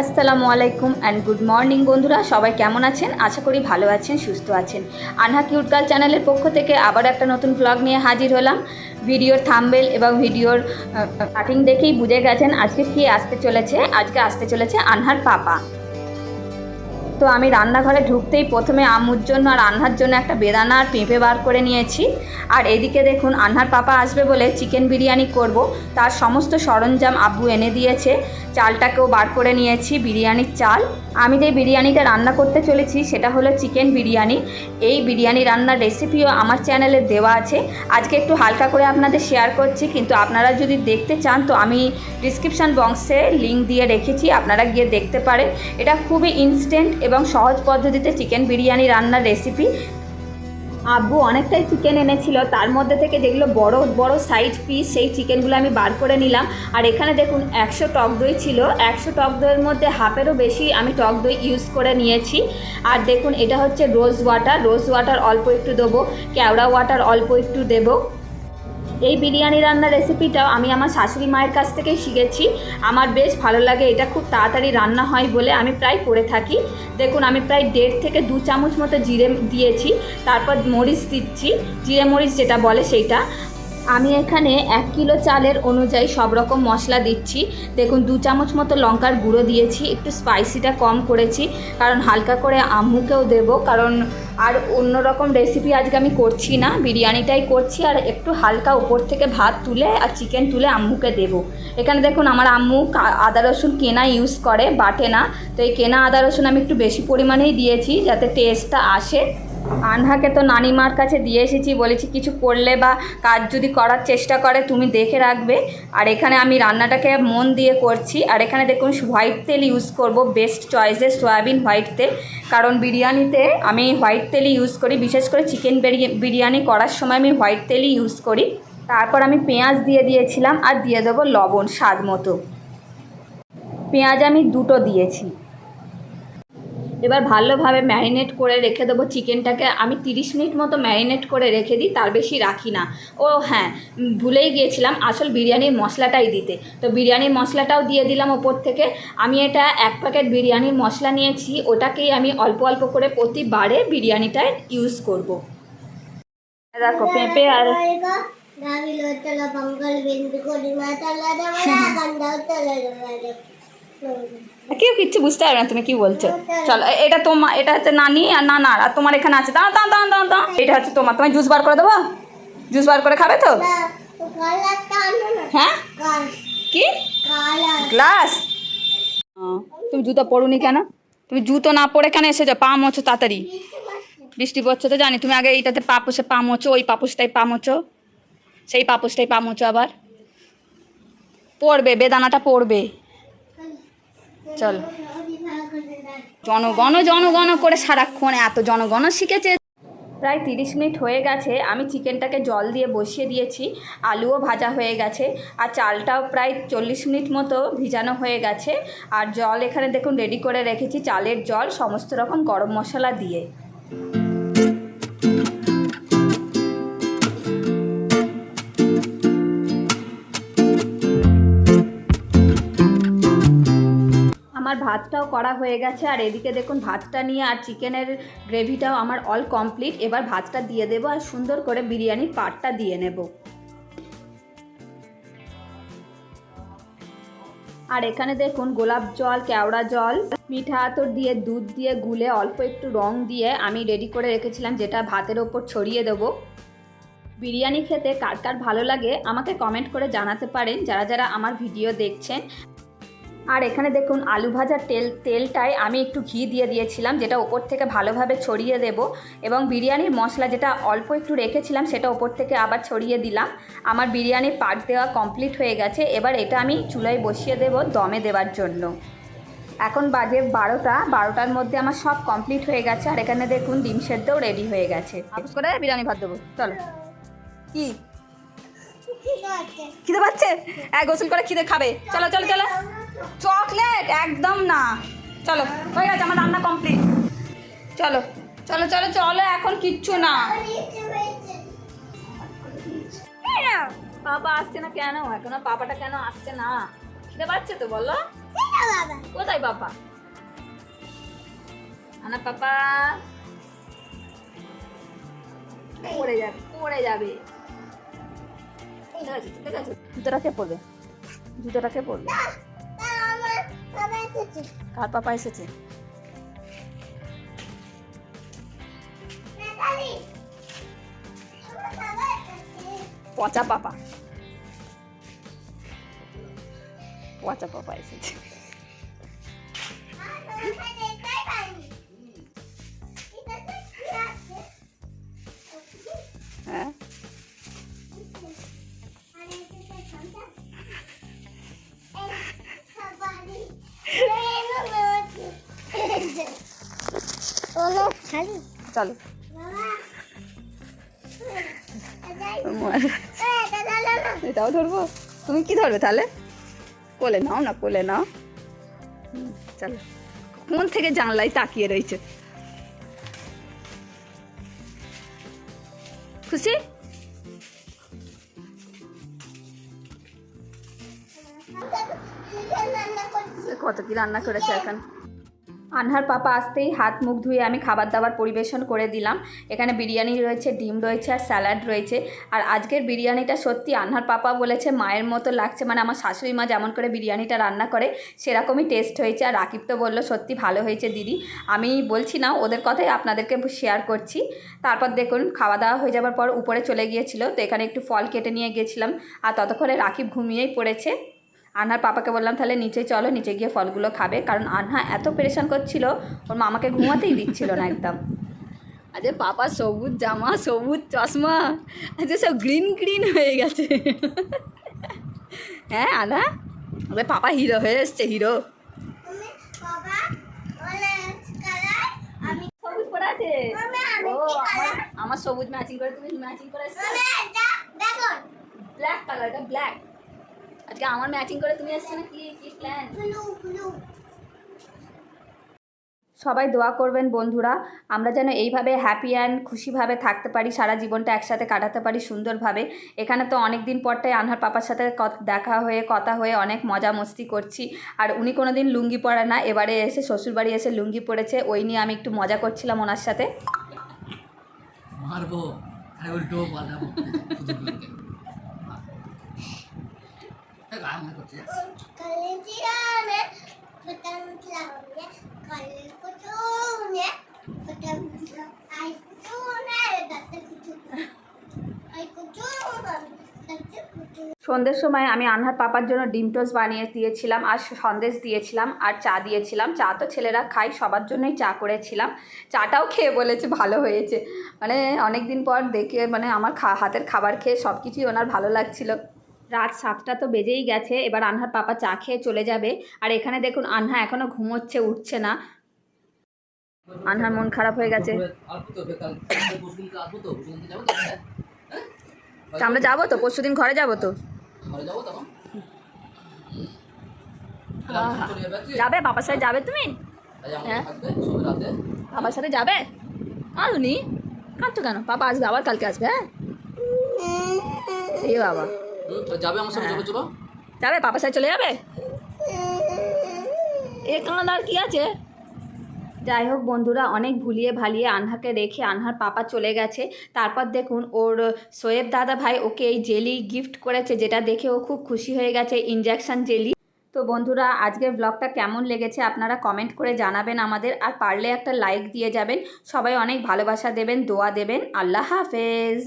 আসসালামু আলাইকুম and good morning বন্ধুরা, সবাই কেমন আছেন? আশা করি ভালো আছেন, সুস্থ আছেন। আনহা কিউটকাল চ্যানেলের পক্ষ থেকে আবার একটা নতুন ব্লগ নিয়ে হাজির হলাম। ভিডিওর থাম্বেল এবং ভিডিওর কাটিং দেখেই বুঝে গেছেন আজকে কি আসতে চলেছে। আজকে আসতে চলেছে আনহার পাপা। তো আমি রান্নাঘরে ঢুকতেই প্রথমে আম্মুর জন্য আর আনহার জন্য একটা বেদানা আর পেঁপে বার করে নিয়েছি। আর এদিকে দেখুন, আনহার পাপা আসবে বলে চিকেন বিরিয়ানি করব। তার সমস্ত সরঞ্জাম আব্বু এনে দিয়েছে। চালটাকেও বার করে নিয়েছি, বিরিয়ানির চাল। আমি যে বিরিয়ানিটা রান্না করতে চলেছি, সেটা হলো চিকেন বিরিয়ানি। এই বিরিয়ানি রান্নার রেসিপিও আমার চ্যানেলে দেওয়া আছে। আজকে একটু হালকা করে আপনাদের শেয়ার করছি, কিন্তু আপনারা যদি দেখতে চান, তো আমি ডিসক্রিপশান বক্সে লিঙ্ক দিয়ে রেখেছি, আপনারা গিয়ে দেখতে পারেন। এটা খুবই ইনস্ট্যান্ট এবং সহজ পদ্ধতিতে চিকেন বিরিয়ানি রান্নার রেসিপি আব্বু অনেকটাই চিকেন এনেছিল। তার মধ্যে থেকে যেগুলো বড় বড় সাইড পিস সেই চিকেনগুলো আমি বার করে নিলাম। আর এখানে দেখুন, একশো টক দই ছিল। একশো টক দইয়ের মধ্যে হাফেরও বেশি আমি টক দই ইউজ করে নিয়েছি। আর দেখুন, এটা হচ্ছে রোজ ওয়াটার রোজ ওয়াটার অল্প একটু দেবো। কেওড়া ওয়াটার অল্প একটু দেবো। এই বিরিয়ানি রান্নার রেসিপিটাও আমি আমার শাশুড়ি মায়ের কাছ থেকে শিখেছি। আমার বেশ ভালো লাগে, এটা খুব তাড়াতাড়ি রান্না হয় বলে আমি প্রায় করে থাকি। দেখুন, আমি প্রায় দেড় থেকে দু চামচ মতো জিরে দিয়েছি, তারপর মরিচ দিচ্ছি। জিরে মরিচ যেটা বলে সেইটা। আমি এখানে এক কিলো চালের অনুযায়ী সব রকম মশলা দিচ্ছি। দেখুন, দু চামচ মতো লঙ্কার গুঁড়ো দিয়েছি, একটু স্পাইসিটা কম করেছি, কারণ হালকা করে আম্মুকেও দেবো, কারণ আর অন্য রকম রেসিপি আজকে আমি করছি না, বিরিয়ানিটাই করছি, আর একটু হালকা উপর থেকে ভাত তুলে আর চিকেন তুলে আম্মুকে দেবো। এখানে দেখুন, আমার আম্মু আদা রসুন কেনা ইউজ করে, বাটে না। তো এই কেনা আদা রসুন আমি একটু বেশি পরিমাণেই দিয়েছি, যাতে টেস্টটা আসে। আনহাকে তো নানিমার কাছে দিয়ে এসেছি, বলেছি কিছু করলে বা কাজ যদি করার চেষ্টা করে তুমি দেখে রাখবে। আর এখানে আমি রান্নাটাকে মন দিয়ে করছি। আর এখানে দেখুন, হোয়াইট তেল ইউজ করব বেস্ট চয়েসের সয়াবিন, হোয়াইট তেল। কারণ বিরিয়ানিতে আমি হোয়াইট তেলই ইউজ করি, বিশেষ করে চিকেন বিরিয়ানি করার সময় আমি হোয়াইট তেলই ইউজ করি। তারপর আমি পেঁয়াজ দিয়ে দিয়েছিলাম আর দিয়ে দেবো লবণ স্বাদ মতো। পেঁয়াজ আমি দুটো দিয়েছি। এবার ভালোভাবে ম্যারিনেট করে রেখে দেবো চিকেনটাকে। আমি তিরিশ মিনিট মতো ম্যারিনেট করে রেখে দিই তার বেশি রাখি না। ও হ্যাঁ ভুলেই গিয়েছিলাম আসল বিরিয়ানির মশলাটাই দিতে। তো বিরিয়ানির মশলাটাও দিয়ে দিলাম ওপর থেকে। আমি এটা এক প্যাকেট বিরিয়ানির মশলা নিয়েছি ওটাকেই আমি অল্প অল্প করে প্রতিবারে বিরিয়ানিটায় ইউজ করব। দেখো পেঁপে আর কেউ কিচ্ছু বুঝতে পারবে না তুমি কি বলছো? চলো এটা তোমার এটা হচ্ছে নানি আর নানা আর তোমার এখানে আছে। দাঁড়া দাঁড়া দাঁড়া দাঁড়া দাঁড়া এটা হচ্ছে তোমার। তোমায় জুস বার করে দেবো? জুস বার করে খাবে তো? হ্যাঁ? কি? গ্লাস? তুমি জুতো পড়ুনি কেন? তুমি জুতো না পরে কেন এসেছ? পা মচো তাড়াতাড়ি। বৃষ্টি পড়ছে। তো জানি। তুমি আগে এইটাতে পাপোসে পা মচো ওই পাপোসটাই পা মচো সেই পাপোসটাই পা মচো আবার। পড়বে বেদানাটা পড়বে চল। জনগণ জনগণ করে সারাক্ষণ এত জনগণ শিখেছে। প্রায় তিরিশ মিনিট হয়ে গেছে, আমি চিকেনটাকে জল দিয়ে বসিয়ে দিয়েছি, আলুও ভাজা হয়ে গেছে, আর চালটাও প্রায় চল্লিশ মিনিট মতো ভিজানো হয়ে গেছে, আর জল এখানে দেখুন রেডি করে রেখেছি চালের জল, সমস্ত রকম গরম মশলা দিয়ে। ভাতটাও করা হয়ে গেছে। আর এদিকে দেখুন, ভাতটা নিয়ে আর চিকেনের গ্রেভিটাও আমার অল কমপ্লিট এবার ভাতটা দিয়ে দেবো আর সুন্দর করে বিরিয়ানির পাটটা দিয়ে নেব। আর এখানে দেখুন, গোলাপ জল, কেওড়া জল, মিঠা আতর দিয়ে, দুধ দিয়ে, গুলে অল্প একটু রং দিয়ে আমি রেডি করে রেখেছিলাম, যেটা ভাতের ওপর ছড়িয়ে দেবো। বিরিয়ানি খেতে কার কার ভালো লাগে আমাকে কমেন্ট করে জানাতে পারেন। যারা যারা আমার ভিডিও দেখছেন আর এখানে দেখুন আলু ভাজার তেল তেলটায় আমি একটু ঘি দিয়ে দিয়েছিলাম যেটা ওপর থেকে ভালোভাবে ছড়িয়ে দেব। এবং বিরিয়ানির মশলা যেটা অল্প একটু রেখেছিলাম সেটা ওপর থেকে আবার ছড়িয়ে দিলাম। আমার বিরিয়ানির পাট দেওয়া কমপ্লিট হয়ে গেছে এবার এটা আমি চুলায় বসিয়ে দেব দমে দেওয়ার জন্য। এখন বাজে বারোটা বারোটার মধ্যে আমার সব কমপ্লিট হয়ে গেছে আর এখানে দেখুন ডিম সেদ্ধও রেডি হয়ে গেছে। করে বিরিয়ানি ভাত দেবো। চলো। কি? খিদে পাচ্ছে। এক গোসল করে খিদে খাবে। চলো চলো চলো। চকলেট, একদম না। চলো, হয়ে গেছে, আমার রান্না কমপ্লিট চলো চলো চলো চলো, এখন কিচ্ছু না। পাপা আসছে না কেন? এখনও পাপাটা কেন আসছে না? খিদে পাচ্ছে তো, বলো। কোথায় পাপা আনা পাপা। পড়ে যাবে পড়ে যাবে। জুতোটা কে পড়বে জুতোটা কে পড়বে কার পাপা এসেছে? পচা পাপা। পচা পাপা এসেছে। চলো। এটাও ধরবো? তুমি কি ধরবে তাহলে? কোলে নাও না, কোলে নাও। চলো। কোন থেকে জানলায় তাকিয়ে রয়েছে? খুশি? কত কি রান্না করেছে এখন? আনহার পাপা আসতেই হাত মুখ ধুয়ে আমি খাবার দাবার পরিবেশন করে দিলাম। এখানে বিরিয়ানি রয়েছে, ডিম রয়েছে আর স্যালাড রয়েছে। আর আজকের বিরিয়ানিটা সত্যি আনহার পাপা বলেছে, মায়ের মতো লাগছে। মানে আমার শাশুড়ি মা যেমন করে বিরিয়ানিটা রান্না করে, সেরকমই টেস্ট হয়েছে। আর রাকিব তো বলল, সত্যি ভালো হয়েছে দিদি। আমি বলছি না ওদের কথাই আপনাদেরকে শেয়ার করছি। তারপর দেখুন খাওয়া দাওয়া হয়ে যাবার পর উপরে চলে গিয়েছিল। তো এখানে একটু ফল কেটে নিয়ে গিয়েছিলাম আর ততক্ষণে রাকিব ঘুমিয়েই পড়েছে। আনহার পাপাকে বললাম তাহলে নিচে চলো নিচে গিয়ে ফলগুলো খাবে। কারণ আনহা এত পেরেশান করছিল ওর মামাকে ঘুমাতেই দিচ্ছিল না একদম। আজকে পাপা সবুজ জামা সবুজ চশমা আজকে সব গ্রিন গ্রিন হয়ে গেছে। হ্যাঁ আনা আরে পাপা হিরো হয়ে এসছে হিরো। আমার আমার সবুজ ম্যাচিং করে তুমি ম্যাচিং করে ব্ল্যাক কালার এটা ব্ল্যাক আজকে আমার ম্যাচিং করে তুমি এসছো না কি কি প্ল্যান সবাই দোয়া করবেন বন্ধুরা আমরা যেন এইভাবে হ্যাপি অ্যান্ড খুশিভাবে থাকতে পারি সারা জীবনটা একসাথে কাটাতে পারি সুন্দরভাবে। এখানে তো অনেক দিন পরটাই আনহার পাপার সাথে ক- দেখা হয়ে কথা হয়ে অনেক মজা মস্তি করছি। আর উনি কোনো দিন লুঙ্গি পরে না এবারে এসে শ্বশুরবাড়ি এসে লুঙ্গি পরেছে ওই নিয়ে আমি একটু মজা করছিলাম ওনার সাথে। মারবো উল্টো সন্ধ্যের সময় আমি আনহার পাপার জন্য ডিম টোস্ট বানিয়ে দিয়েছিলাম আর সন্দেশ দিয়েছিলাম আর চা দিয়েছিলাম। চা তো ছেলেরা খায় সবার জন্যই চা করেছিলাম। চাটাও খেয়ে বলেছে ভালো হয়েছে। মানে অনেক দিন পর দেখে মানে আমার খা হাতের খাবার খেয়ে সব কিছুই ওনার ভালো লাগছিল। রাত সাতটা তো বেজেই গেছে, এবার আনহার পাপা চা খেয়ে চলে যাবে। আর এখানে দেখুন, আনহা এখনও ঘুমোচ্ছে, উঠছে না। আনহার মন খারাপ হয়ে গেছে। আমরা যাব তো? পরশুদিন ঘরে যাব তো? যাব? বাবার সাথে যাবে তুমি? হ্যাঁ। বাবার সাথে যাবে? কাঁদুনি কাঁদছো কেন? পাপা আসবে আবার কালকে আসবে হ্যাঁ? এই বাবা। যাবে আমার সঙ্গে চলো চলো। যাবে পাপার সাথে চলে যাবে? এ কাঁদার কি আছে? যাই হোক বন্ধুরা অনেক ভুলিয়ে ভালিয়ে আনহাকে রেখে আনহার পাপা চলে গেছে। তারপর দেখুন ওর সোয়েব দাদা ভাই ওকে এই জেলি গিফট করেছে যেটা দেখে ও খুব খুশি হয়ে গেছে ইনজেকশন জেলি। তো বন্ধুরা আজকের ব্লগটা কেমন লেগেছে আপনারা কমেন্ট করে জানাবেন আমাদের আর পারলে একটা লাইক দিয়ে যাবেন। সবাই অনেক ভালোবাসা দেবেন দোয়া দেবেন। আল্লাহ হাফেজ।